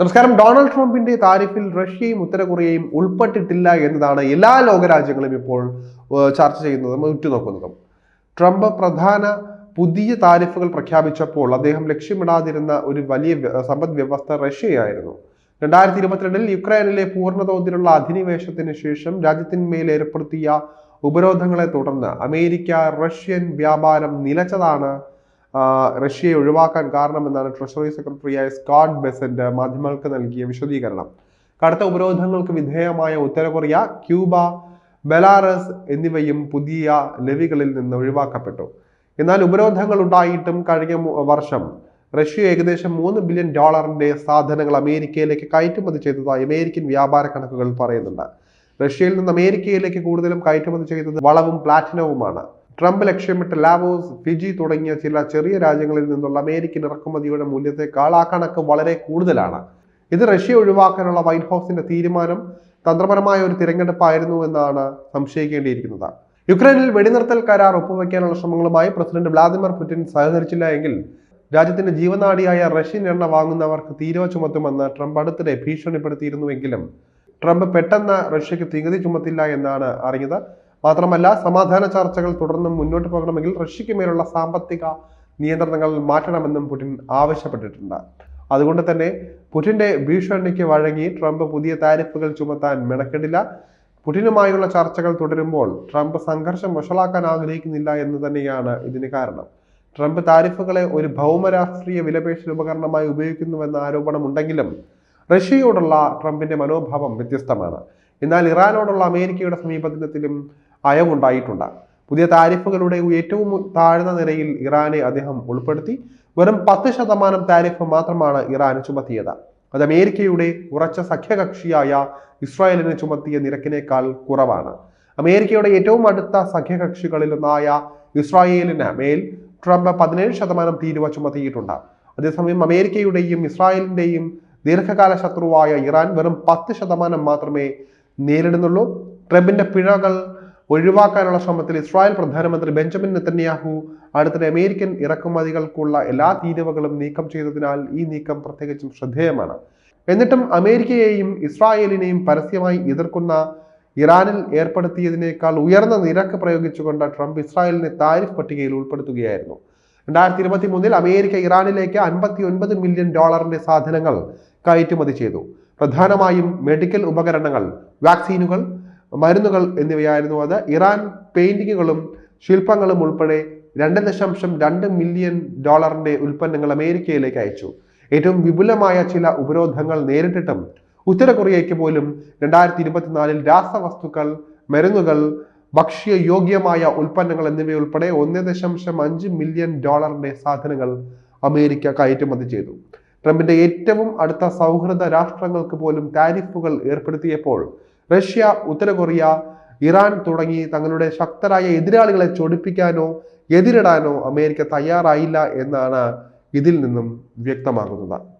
നമസ്കാരം. ഡൊണാൾഡ് ട്രംപിന്റെ താരിഫിൽ റഷ്യയും ഉത്തര കൊറിയയും ഉൾപ്പെട്ടിട്ടില്ല എന്നതാണ് എല്ലാ ലോകരാജ്യങ്ങളും ഇപ്പോൾ ചർച്ച ചെയ്യുന്നതും ഉറ്റുനോക്കുന്നതും. ട്രംപ് പ്രധാന പുതിയ താരിഫുകൾ പ്രഖ്യാപിച്ചപ്പോൾ അദ്ദേഹം ലക്ഷ്യമിടാതിരുന്ന ഒരു വലിയ സമ്പദ് വ്യവസ്ഥ റഷ്യയായിരുന്നു. രണ്ടായിരത്തി ഇരുപത്തിരണ്ടിൽ യുക്രൈനിലെ പൂർണതോതിലുള്ള അധിനിവേശത്തിന് ശേഷം രാജ്യത്തിന്മേൽ ഏർപ്പെടുത്തിയ ഉപരോധങ്ങളെ തുടർന്ന് അമേരിക്ക റഷ്യൻ വ്യാപാരം നിലച്ചതാണ് റഷ്യയെ ഒഴിവാക്കാൻ കാരണമെന്നാണ് ട്രഷറി സെക്രട്ടറിയായ സ്കോട്ട് ബെസന്റ് മാധ്യമങ്ങൾക്ക് നൽകിയ വിശദീകരണം. കടുത്ത ഉപരോധങ്ങൾക്ക് വിധേയമായ ഉത്തര കൊറിയ ക്യൂബ ബെലാറസ് എന്നിവയും പുതിയ ലെവികളിൽ നിന്ന് ഒഴിവാക്കപ്പെട്ടു. എന്നാൽ ഉപരോധങ്ങൾ ഉണ്ടായിട്ടും കഴിഞ്ഞ വർഷം റഷ്യ ഏകദേശം മൂന്ന് ബില്യൺ ഡോളറിന്റെ സാധനങ്ങൾ അമേരിക്കയിലേക്ക് കയറ്റുമതി ചെയ്തതായി അമേരിക്കൻ വ്യാപാര കണക്കുകൾ പറയുന്നുണ്ട്. റഷ്യയിൽ നിന്ന് അമേരിക്കയിലേക്ക് കൂടുതലും കയറ്റുമതി ചെയ്തത് വളവും പ്ലാറ്റിനവുമാണ്. ട്രംപ് ലക്ഷ്യമിട്ട് ലാവോസ് ഫിജി തുടങ്ങിയ ചില ചെറിയ രാജ്യങ്ങളിൽ നിന്നുള്ള അമേരിക്കൻ ഇറക്കുമതിയുടെ മൂല്യത്തെ ആ കണക്ക് വളരെ കൂടുതലാണ്. ഇത് റഷ്യ ഒഴിവാക്കാനുള്ള വൈറ്റ് ഹൗസിന്റെ തീരുമാനം തന്ത്രപരമായ ഒരു തിരഞ്ഞെടുപ്പായിരുന്നു എന്നാണ് സംശയിക്കേണ്ടിയിരിക്കുന്നത്. യുക്രൈനിൽ വെടിനിർത്തൽ കരാർ ഒപ്പുവെക്കാനുള്ള ശ്രമങ്ങളുമായി പ്രസിഡന്റ് വ്ളാദിമിർ പുടിൻ സഹകരിച്ചില്ല എങ്കിൽ രാജ്യത്തിന്റെ ജീവനാടിയായ റഷ്യൻ എണ്ണ വാങ്ങുന്നവർക്ക് തീരുവ ചുമത്തുമെന്ന് ട്രംപ് അടുത്തിടെ ഭീഷണിപ്പെടുത്തിയിരുന്നുവെങ്കിലും ട്രംപ് പെട്ടെന്ന് റഷ്യക്ക് തികതി ചുമത്തില്ല എന്നാണ് അറിഞ്ഞത്. മാത്രമല്ല സമാധാന ചർച്ചകൾ തുടർന്നും മുന്നോട്ട് പോകണമെങ്കിൽ റഷ്യക്ക് മേലുള്ള സാമ്പത്തിക നിയന്ത്രണങ്ങൾ മാറ്റണമെന്നും പുടിൻ ആവശ്യപ്പെട്ടിട്ടുണ്ട്. അതുകൊണ്ട് തന്നെ പുടിന്റെ ഭീഷണിക്ക് വഴങ്ങി ട്രംപ് പുതിയ താരിഫുകൾ ചുമത്താൻ മെനക്കെടില്ല. പുടിനുമായുള്ള ചർച്ചകൾ തുടരുമ്പോൾ ട്രംപ് സംഘർഷം വഷളാക്കാൻ ആഗ്രഹിക്കുന്നില്ല എന്ന് തന്നെയാണ് ഇതിന് കാരണം. ട്രംപ് താരിഫുകളെ ഒരു ഭൗമരാഷ്ട്രീയ വിലപേശൽ ഉപകരണമായി ഉപയോഗിക്കുന്നുവെന്ന ആരോപണമുണ്ടെങ്കിലും റഷ്യയോടുള്ള ട്രംപിന്റെ മനോഭാവം വ്യത്യസ്തമാണ്. എന്നാൽ ഇറാനോടുള്ള അമേരിക്കയുടെ സമീപനത്തിലും അയവുണ്ടായിട്ടുണ്ട്. പുതിയ താരിഫുകളുടെ ഏറ്റവും താഴ്ന്ന നിരയിൽ ഇറാനെ അദ്ദേഹം ഉൾപ്പെടുത്തി. വെറും പത്ത് ശതമാനം താരിഫ് മാത്രമാണ് ഇറാൻ ചുമത്തിയത്. അത് അമേരിക്കയുടെ ഉറച്ച സഖ്യകക്ഷിയായ ഇസ്രായേലിനെ ചുമത്തിയ നിരക്കിനേക്കാൾ കുറവാണ്. അമേരിക്കയുടെ ഏറ്റവും അടുത്ത സഖ്യകക്ഷികളിലൊന്നായ ഇസ്രായേലിന് മേൽ ട്രംപ് പതിനേഴ് ശതമാനം തീരുവ ചുമത്തിയിട്ടുണ്ട്. അതേസമയം അമേരിക്കയുടെയും ഇസ്രായേലിന്റെയും ദീർഘകാല ശത്രുവായ ഇറാൻ വെറും പത്ത് ശതമാനം മാത്രമേ നേരിടുന്നുള്ളൂ. ട്രംപിന്റെ പിഴകൾ ഒഴിവാക്കാനുള്ള ശ്രമത്തിൽ ഇസ്രായേൽ പ്രധാനമന്ത്രി ബെഞ്ചമിൻ നെത്തന്യാഹു അടുത്തിടെ അമേരിക്കൻ ഇറക്കുമതികൾക്കുള്ള എല്ലാ തീരുവകളും നീക്കം ചെയ്തതിനാൽ ഈ നീക്കം പ്രത്യേകിച്ചും ശ്രദ്ധേയമാണ്. എന്നിട്ടും അമേരിക്കയെയും ഇസ്രായേലിനെയും പരസ്യമായി എതിർക്കുന്ന ഇറാനിൽ ഏർപ്പെടുത്തിയതിനേക്കാൾ ഉയർന്ന നിരക്ക് പ്രയോഗിച്ചുകൊണ്ട് ട്രംപ് ഇസ്രായേലിനെ താരിഫ് പട്ടികയിൽ ഉൾപ്പെടുത്തുകയായിരുന്നു. രണ്ടായിരത്തി ഇരുപത്തി മൂന്നിൽ അമേരിക്ക ഇറാനിലേക്ക് അൻപത്തി ഒൻപത് മില്യൺ ഡോളറിന്റെ സാധനങ്ങൾ കയറ്റുമതി ചെയ്തു. പ്രധാനമായും മെഡിക്കൽ ഉപകരണങ്ങൾ വാക്സിനുകൾ മരുന്നുകൾ എന്നിവയായിരുന്നു അത്. ഇറാൻ പെയിന്റിങ്ങുകളും ശില്പങ്ങളും ഉൾപ്പെടെ രണ്ട് ദശാംശം രണ്ട് മില്യൺ ഡോളറിന്റെ ഉൽപ്പന്നങ്ങൾ അമേരിക്കയിലേക്ക് അയച്ചു. ഏറ്റവും വിപുലമായ ചില ഉപരോധങ്ങൾ നേരിട്ടിട്ടും ഉത്തര കൊറിയയ്ക്ക് പോലും രണ്ടായിരത്തി ഇരുപത്തിനാലിൽ രാസവസ്തുക്കൾ മരുന്നുകൾ ഭക്ഷ്യ യോഗ്യമായ ഉൽപ്പന്നങ്ങൾ എന്നിവയുൾപ്പെടെ ഒന്ന് ദശാംശം അഞ്ച് മില്യൺ ഡോളറിന്റെ സാധനങ്ങൾ അമേരിക്ക കയറ്റുമതി ചെയ്തു. ട്രംപിന്റെ ഏറ്റവും അടുത്ത സൗഹൃദ രാഷ്ട്രങ്ങൾക്ക് പോലും താരിഫുകൾ ഏർപ്പെടുത്തിയപ്പോൾ റഷ്യ ഉത്തര കൊറിയ ഇറാൻ തുടങ്ങി തങ്ങളുടെ ശക്തരായ എതിരാളികളെ ചൊടിപ്പിക്കാനോ എതിരിടാനോ അമേരിക്ക തയ്യാറായില്ല എന്നാണ് ഇതിൽ നിന്നും വ്യക്തമാകുന്നത്.